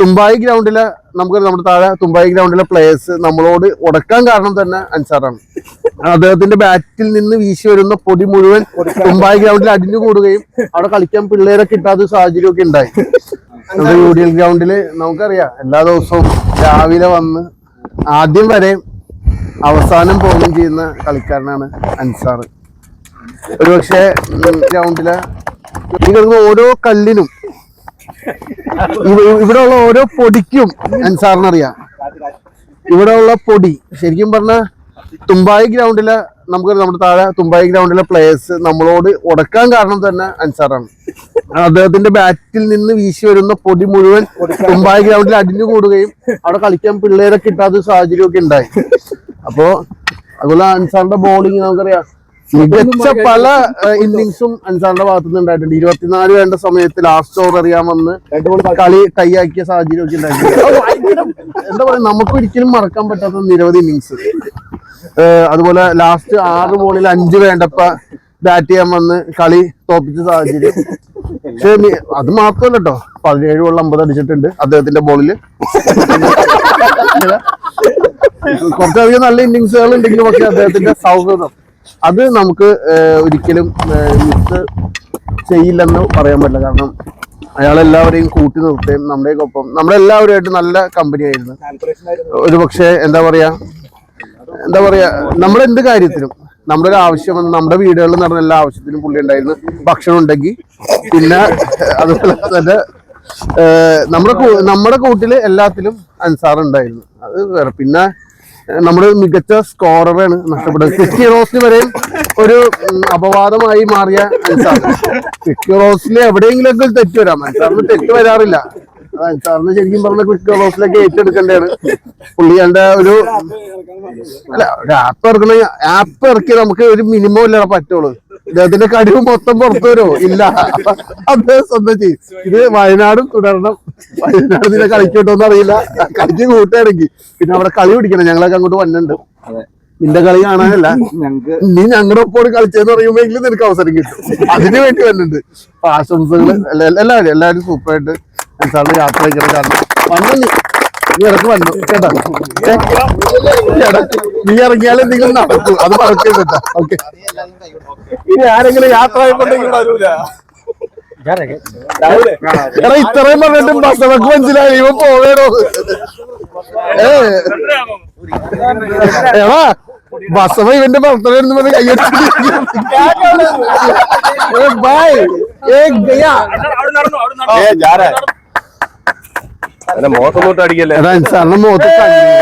തുമ്പായി ഗ്രൗണ്ടിലെ നമുക്ക് നമ്മുടെ താഴെ തുമ്പായി ഗ്രൗണ്ടിലെ പ്ലേയേഴ്സ് നമ്മളോട് ഉടക്കാൻ കാരണം തന്നെ അൻസാറാണ്. അദ്ദേഹത്തിന്റെ ബാറ്റിൽ നിന്ന് വീശി വരുന്ന പൊടി മുഴുവൻ തുമ്പായി ഗ്രൗണ്ടിൽ അടിഞ്ഞു കൂടുകയും അവിടെ കളിക്കാൻ പിള്ളേരെ കിട്ടാത്ത സാഹചര്യമൊക്കെ ഉണ്ടായി. നമ്മുടെ യു ഡി എൽ ഗ്രൗണ്ടിൽ നമുക്കറിയാം. എല്ലാ ദിവസവും രാവിലെ വന്ന് ആദ്യം വരെ അവസാനം പോകുകയും ചെയ്യുന്ന കളിക്കാരനാണ് അൻസാർ. ഒരുപക്ഷെ ഗ്രൗണ്ടിലെ ഓരോ കല്ലിനും ഇവ- ഉള്ള ഓരോ പൊടിക്കും അൻസാറിനറിയാം ഉള്ള പൊടി. ശരിക്കും പറഞ്ഞ തുമ്പായി ഗ്രൗണ്ടിലെ നമുക്ക് നമ്മുടെ താഴെ തുമ്പായി ഗ്രൗണ്ടിലെ പ്ലേയേഴ്സ് നമ്മളോട് ഉടക്കാൻ കാരണം തന്നെ അൻസാറാണ്. അദ്ദേഹത്തിന്റെ ബാറ്റിൽ നിന്ന് വീശി വരുന്ന പൊടി മുഴുവൻ തുമ്പായി ഗ്രൗണ്ടിൽ അടിഞ്ഞു കൂടുകയും അവിടെ കളിക്കാൻ പിള്ളേരെ കിട്ടാത്ത സാഹചര്യമൊക്കെ ഉണ്ടായി. അപ്പോ അതുപോലെ അൻസാറിന്റെ ബോളിങ് നമുക്കറിയാം. മികച്ച പല ഇന്നിങ്സും അൻസാറിന്റെ ഭാഗത്തു നിന്ന് ഉണ്ടായിട്ടുണ്ട് ഇരുപത്തിനാല് വേണ്ട സമയത്ത് ലാസ്റ്റ് ഓവർ അറിയാൻ വന്ന് കളി കൈയാക്കിയ സാഹചര്യം ഒക്കെ ഉണ്ടായിട്ടുണ്ട്. എന്താ പറയാ നമുക്ക് ഒരിക്കലും മറക്കാൻ പറ്റാത്ത നിരവധി ഇന്നിങ്സ് അതുപോലെ ലാസ്റ്റ് ആറ് ബോളിൽ അഞ്ച് വേണ്ടപ്പ ബാറ്റ് ചെയ്യാൻ വന്ന് കളി തോപ്പിച്ച സാഹചര്യം. പക്ഷെ അത് മാത്രമല്ല കേട്ടോ പതിനേഴ് ബോളിൽ അമ്പത് അടിച്ചിട്ടുണ്ട് അദ്ദേഹത്തിന്റെ ബോളിൽ കുറച്ചധികം നല്ല ഇന്നിങ്സുകൾ ഉണ്ടെങ്കിലും പക്ഷെ അദ്ദേഹത്തിന്റെ സൗഹൃദം. അത് നമുക്ക് ഒരിക്കലും മിസ് ചെയ്യില്ലെന്ന് പറയാൻ പറ്റില്ല. കാരണം അയാളെല്ലാവരെയും കൂട്ടി നിർത്തുകയും നമ്മുടെയൊക്കെ ഒപ്പം നമ്മളെല്ലാവരുമായിട്ട് നല്ല കമ്പനി ആയിരുന്നു. ഒരു പക്ഷേ എന്താ പറയാ എന്താ പറയാ നമ്മുടെ എന്ത് കാര്യത്തിലും നമ്മുടെ ഒരു ആവശ്യം നമ്മുടെ വീടുകളിൽ നടന്ന എല്ലാ ആവശ്യത്തിനും പുള്ളി ഉണ്ടായിരുന്നു. ഭക്ഷണം ഉണ്ടെങ്കിൽ പിന്നെ അതുപോലെ തന്നെ നമ്മുടെ നമ്മുടെ കൂട്ടിൽ എല്ലാത്തിലും അൻസാർ ഉണ്ടായിരുന്നു അത് വേറെ പിന്നെ നമ്മുടെ മികച്ച സ്കോററാണ് നഷ്ടപ്പെട്ടത് സിറ്റി റോസിന് വരെയും ഒരു അപവാദമായി മാറിയ അൻസാർ റോസിന് റോസിൽ എവിടെയെങ്കിലുമൊക്കെ ഒരു തെറ്റ് വരാം. അൻസാറിന് തെറ്റ് വരാറില്ല. അത് അൻസാറിന് ശരിക്കും പറഞ്ഞ ക്വിക്ക് റോസിലേക്ക് ഏറ്റെടുക്കേണ്ടതാണ്. പുള്ളിയുടെ ഒരു അല്ല ഒരു ആപ്പ് ഇറക്കണ ആപ്പ് ഇറക്കി നമുക്ക് ഒരു മിനിമം ഇല്ല പറ്റുള്ളൂ. ഇദ്ദേഹത്തിന്റെ കഴിവ് മൊത്തം പുറത്തു വരുമോ ഇല്ല. അദ്ദേഹം സ്വന്തം ചെയ്യും ഇത് വയനാടും തുടരണം. വയനാട് ഇതിനെ കളിക്കട്ടോന്ന് അറിയില്ല. കളിക്ക് കൂട്ടുകയാണെങ്കിൽ പിന്നെ അവിടെ കളി പിടിക്കണം. ഞങ്ങളൊക്കെ അങ്ങോട്ട് വന്നുണ്ട് നിന്റെ കളി കാണാനല്ല. നീ ഞങ്ങളുടെ ഒപ്പം കളിച്ചെന്ന് പറയുമ്പോഴെങ്കിലും നിനക്ക് അവസരം കിട്ടും. അതിനു വേണ്ടി അപ്പൊ ആശംസകൾ എല്ലാ- എല്ലാവരും എല്ലാവരും സൂപ്പറായിട്ട് സാറിന് യാത്ര അയക്കണം കാരണം വന്നു നീ ഇടയ്ക്ക് വന്നു. കേട്ടോ? നീ നീ ഇറങ്ങിയാലും നിങ്ങൾ നടക്കും. അത് മറക്കരുത് ഓക്കെ ഇനി ആരെങ്കിലും യാത്ര ആയിക്കൊണ്ടെങ്കിൽ വരൂല. എടാ ഇത്രയും പറഞ്ഞിട്ടും ബസവക്ക് മനസ്സിലായി ഇവ പോവേണോ? ഏ. എടാ ബസവ ഇവന്റെ ബർത്ത്ഡേ എന്ന് പറഞ്ഞ് കയ്യടിച്ചു ബൈ ഏ ഗയാ. തൊട്ട് അടിക്കല്ലേ? അതാണ് സാറിന്റെ മുഖത്ത് കണ്ണീര്.